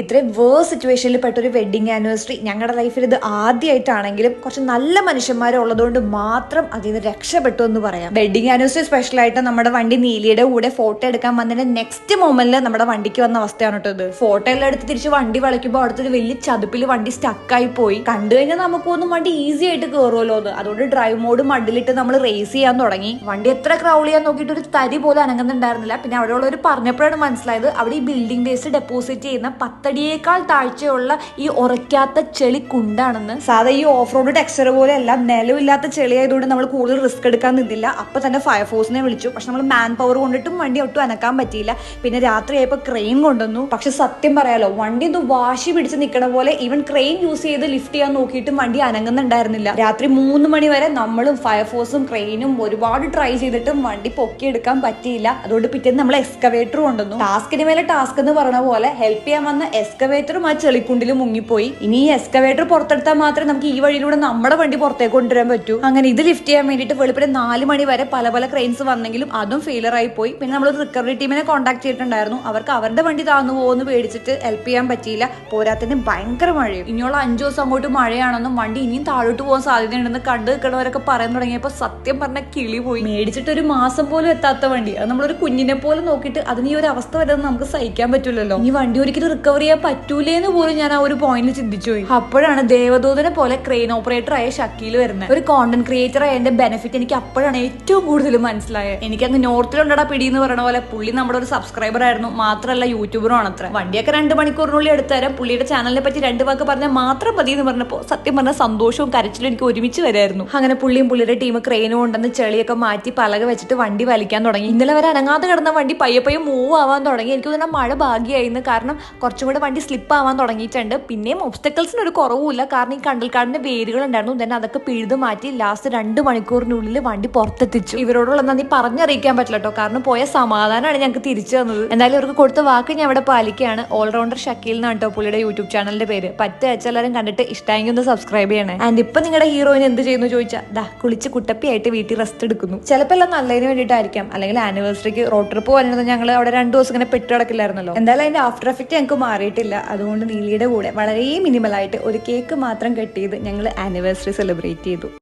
ഇത്രയും വേഴ്സ് സിറ്റുവേഷനിൽ പെട്ടൊരു wedding anniversary ഞങ്ങളുടെ ലൈഫിൽ ഇത് ആദ്യമായിട്ടാണെങ്കിലും കുറച്ച് നല്ല മനുഷ്യന്മാരുള്ളതുകൊണ്ട് മാത്രം അതിൽ നിന്ന് രക്ഷപ്പെട്ടു എന്ന് പറയാം. വെഡിങ് ആനിവേഴ്സറി സ്പെഷ്യൽ ആയിട്ട് നമ്മുടെ വണ്ടി നീലിയുടെ കൂടെ ഫോട്ടോ എടുക്കാൻ വന്നതിന്റെ നെക്സ്റ്റ് മൊമെന്റിൽ നമ്മുടെ വണ്ടിക്ക് വന്ന അവസ്ഥയാണ് കേട്ടോ ഇത്. ഫോട്ടോ എല്ലാം എടുത്ത് തിരിച്ച് വണ്ടി വളയ്ക്കുമ്പോൾ അടുത്തൊരു വലിയ ചതുപ്പിൽ വണ്ടി സ്റ്റക്കായി പോയി. കണ്ടു കഴിഞ്ഞാൽ നമുക്കൊന്നും വണ്ടി ഈസി ആയിട്ട് കയറുമല്ലോ അത്. അതുകൊണ്ട് ഡ്രൈവ് മോഡ് മഡിലിട്ട് നമ്മൾ റേസ് ചെയ്യാൻ തുടങ്ങി. വണ്ടി എത്ര ക്രൗൾ ചെയ്യാൻ നോക്കിയിട്ട് ഒരു തരി പോലും അനങ്ങുന്നുണ്ടായിരുന്നില്ല. പിന്നെ അവിടെ ഉള്ളവർ പറഞ്ഞപ്പോഴാണ് മനസ്സിലായത്. അവിടെ ഈ ബിൽഡിംഗ് വേസ്റ്റ് ഡെപ്പോസിറ്റ് ചെയ്യുന്ന പത്തടിയേക്കാൾ താഴ്ചയുള്ള ഈ ഉറയ്ക്കാത്ത ചെളി കുണ്ടാണെന്ന് സാധാ ഈ ഓഫ് റോഡ് ടെക്സ്ചർ പോലെ അല്ല നിലവില്ലാത്ത ചെളി ആയതുകൊണ്ട് നമ്മൾ കൂടുതൽ റിസ്ക് എടുക്കാൻ നിന്നില്ല. അപ്പൊ തന്നെ ഫയർഫോഴ്സിനെ വിളിച്ചു. പക്ഷെ നമ്മൾ മാൻ പവർ കൊണ്ടിട്ടും വണ്ടി ഒട്ടും അനക്കാൻ പറ്റിയില്ല. പിന്നെ രാത്രിയായപ്പോൾ ക്രെയിൻ കൊണ്ടുവന്നു. പക്ഷെ സത്യം പറയാലോ വണ്ടി ഒന്ന് വാശി പിടിച്ച് നിൽക്കണ പോലെ ഈവൻ ക്രെയിൻ യൂസ് ചെയ്ത് ലിഫ്റ്റ് ചെയ്യാൻ നോക്കിയിട്ടും വണ്ടി അനങ്ങുന്നുണ്ടായിരുന്നില്ല. രാത്രി മൂന്ന് മണി വരെ നമ്മളും ഫയർഫോഴ്സും ക്രെയിനും ഒരുപാട് ട്രൈ ചെയ്തിട്ടും വണ്ടി പൊക്കിയെടുക്കാൻ പറ്റിയില്ല. അതുകൊണ്ട് പിറ്റേന്ന് നമ്മൾ എക്സ്കവേറ്റർ കൊണ്ടുവന്നു. ടാസ്കിന് മേലെ ടാസ്ക് എന്ന് പറഞ്ഞ പോലെ ഹെൽപ്പ് ചെയ്യാൻ വന്ന എക്സ്കവേറ്ററും ആ ചെളിക്കുണ്ടിൽ മുങ്ങിപ്പോയി. ഇനി ഈ എക്സ്കവേറ്റർ പുറത്തെടുത്താൽ മാത്രമേ നമുക്ക് ഈ വഴിയിലൂടെ നമ്മുടെ വണ്ടി പുറത്തേക്ക് കൊണ്ടുവരാൻ പറ്റൂ. അങ്ങനെ ഇത് ലിഫ്റ്റ് ചെയ്യാൻ വേണ്ടിയിട്ട് വെളുപ്പിന് നാല് മണി വരെ പല പല ക്രെയിൻസ് വന്നെങ്കിലും അതും ഫെയിലർ ആയി പോയി. പിന്നെ നമ്മൾ റിക്കവറി ടീമിനെ കോൺടാക്ട് ചെയ്തിട്ടുണ്ടായിരുന്നു. അവർക്ക് അവരുടെ വണ്ടി താന്നു പോകുമെന്ന് പേടിച്ചിട്ട് ഹെൽപ്പ് ചെയ്യാൻ പറ്റിയില്ല. പോരാത്തിന് ഭയങ്കര മഴയും. ഇനിയുള്ള അഞ്ചു ദിവസം അങ്ങോട്ട് മഴയാണെന്നും വണ്ടി ഇനിയും താഴോട്ട് പോകാൻ സാധ്യതയുണ്ടെന്ന് കണ്ടു നിൽക്കുന്നവരൊക്കെ പറയാൻ തുടങ്ങിയപ്പോൾ സത്യം പറഞ്ഞ കിളി പോയി. മേടിച്ചിട്ട് ഒരു മാസം പോലും എത്താത്ത വണ്ടി. അത് നമ്മളൊരു കുഞ്ഞിനെ പോലെ നോക്കിയിട്ട് അതിന് ഈ ഒരു അവസ്ഥ വരുന്നത് നമുക്ക് സഹിക്കാൻ പറ്റില്ലല്ലോ ഈ വണ്ടി ഒരിക്കലും റിക്കവർ ചെയ്യാൻ പറ്റൂലേന്ന് പോലും ഞാൻ ആ ഒരു പോയിന്റിൽ ചിന്തിച്ചു പോയി. അപ്പോഴാണ് ദേവദൂതനെ പോലെ ക്രെയിൻ ഓപ്പറേറ്റർ ആയ ഷക്കീൽ വരുന്നത് ഒരു കോണ്ടന്റ് ക്രിയേറ്റർ ആയതിന്റെ ബെനിഫിറ്റ് എനിക്ക് അപ്പോഴാണ് ഏറ്റവും കൂടുതൽ മനസ്സിലായത് എനിക്ക് അങ്ങ് നോർത്തിലുണ്ടടാ പിടി എന്ന് പറയുന്ന പോലെ പുള്ളി നമ്മുടെ ഒരു സബ്സ്ക്രൈബർ ആയിരുന്നു. മാത്രമല്ല യൂട്യൂബറും ആണ് അത്ര വണ്ടിയൊക്കെ രണ്ട് മണിക്കൂറിനുള്ളിൽ എടുത്തുതരാം. പുള്ളിയുടെ ചാനലിനെ പറ്റി രണ്ട് വാക്ക് പറഞ്ഞാൽ മാത്രം മതി എന്ന് പറഞ്ഞപ്പോൾ സത്യം പറഞ്ഞ സന്തോഷവും കരച്ചിലും എനിക്ക് ഒരുമിച്ച് വരായിരുന്നു. അങ്ങനെ പുള്ളിയും പുള്ളിയുടെ ടീം ക്രെയിനും ഉണ്ടെന്ന് ചെളിയൊക്കെ മാറ്റി പലക വെച്ചിട്ട് വണ്ടി വലിക്കാൻ തുടങ്ങി. ഇന്നലെ വരെ അനങ്ങാതെ കിടന്ന വണ്ടി പയ്യെ പയ്യെ മൂവ് ആവാൻ തുടങ്ങി. എനിക്ക് തോന്നുന്ന മഴ ഭാഗ്യമായിരുന്നു കാരണം കുറച്ചും കൂടെ വണ്ടി സ്ലിപ്പ് ആവാൻ തുടങ്ങിയിട്ടുണ്ട്. പിന്നെയും ഒബ്സ്റ്റക്കിൾസിന് ഒരു കുറവുമില്ല. കാരണം ഈ കണ്ടൽക്കാടിന്റെ വേരുകൾ ഉണ്ടായിരുന്നു തന്നെ അതൊക്കെ പിഴുത് മാറ്റി ലാസ്റ്റ് രണ്ട് മണിക്കൂറിനുള്ളിൽ വണ്ടി പുറത്തെത്തിച്ചു. ഇവരോടുള്ള നന്ദി പറഞ്ഞറിയിക്കാൻ പറ്റില്ല കേട്ടോ കാരണം പോയ സമാധാനമാണ് ഞങ്ങൾക്ക് തിരിച്ചു തന്നത്. എന്തായാലും ഇവർക്ക് കൊടുത്ത വാക്ക് ഞാൻ ഇവിടെ പാലിക്കുകയാണ്. ഓൾറൗണ്ടർ ഷക്കീൽ എന്നാണ് കേട്ടോ പുള്ളിയുടെ യൂട്യൂബ് ചാനലിന്റെ പേര്. പറ്റ എല്ലാവരും കണ്ടിട്ട് ഇഷ്ടമെങ്കിൽ ഒന്ന് സബ്സ്ക്രൈബ് ചെയ്യണേ. ആൻഡ് ഇപ്പൊ നിങ്ങളുടെ ഹീറോയിൻ എന്ത് ചെയ്യുന്നു ചോദിച്ചാൽ ദാ കുളിച്ച് കുട്ടപ്പിയായിട്ട് വീട്ടിൽ റെസ്റ്റ് എടുക്കുന്നു. ചിലപ്പോൾ എല്ലാം നല്ലതിന് വേണ്ടിയിട്ടായിരിക്കാം. അല്ലെങ്കിൽ ആനിവേഴ്സറിക്ക് റോഡ് ട്രിപ്പ് പോകാനുള്ളത് ഞങ്ങൾ അവിടെ രണ്ടു ദിവസം ഇങ്ങനെ പെട്ട് കിടക്കില്ലായിരുന്നല്ലോ. എന്തായാലും അതിന്റെ ആഫ്റ്റർ എഫക്റ്റ് ഞങ്ങൾക്ക് മാറിയിട്ടില്ല. അതുകൊണ്ട് നീലിയുടെ കൂടെ വളരെ മിനിമലായിട്ട് ഒരു കേക്ക് മാത്രം കട്ട് ചെയ്ത് ഞങ്ങൾ ആനിവേഴ്സറി സെലിബ്രേറ്റ് ചെയ്തു.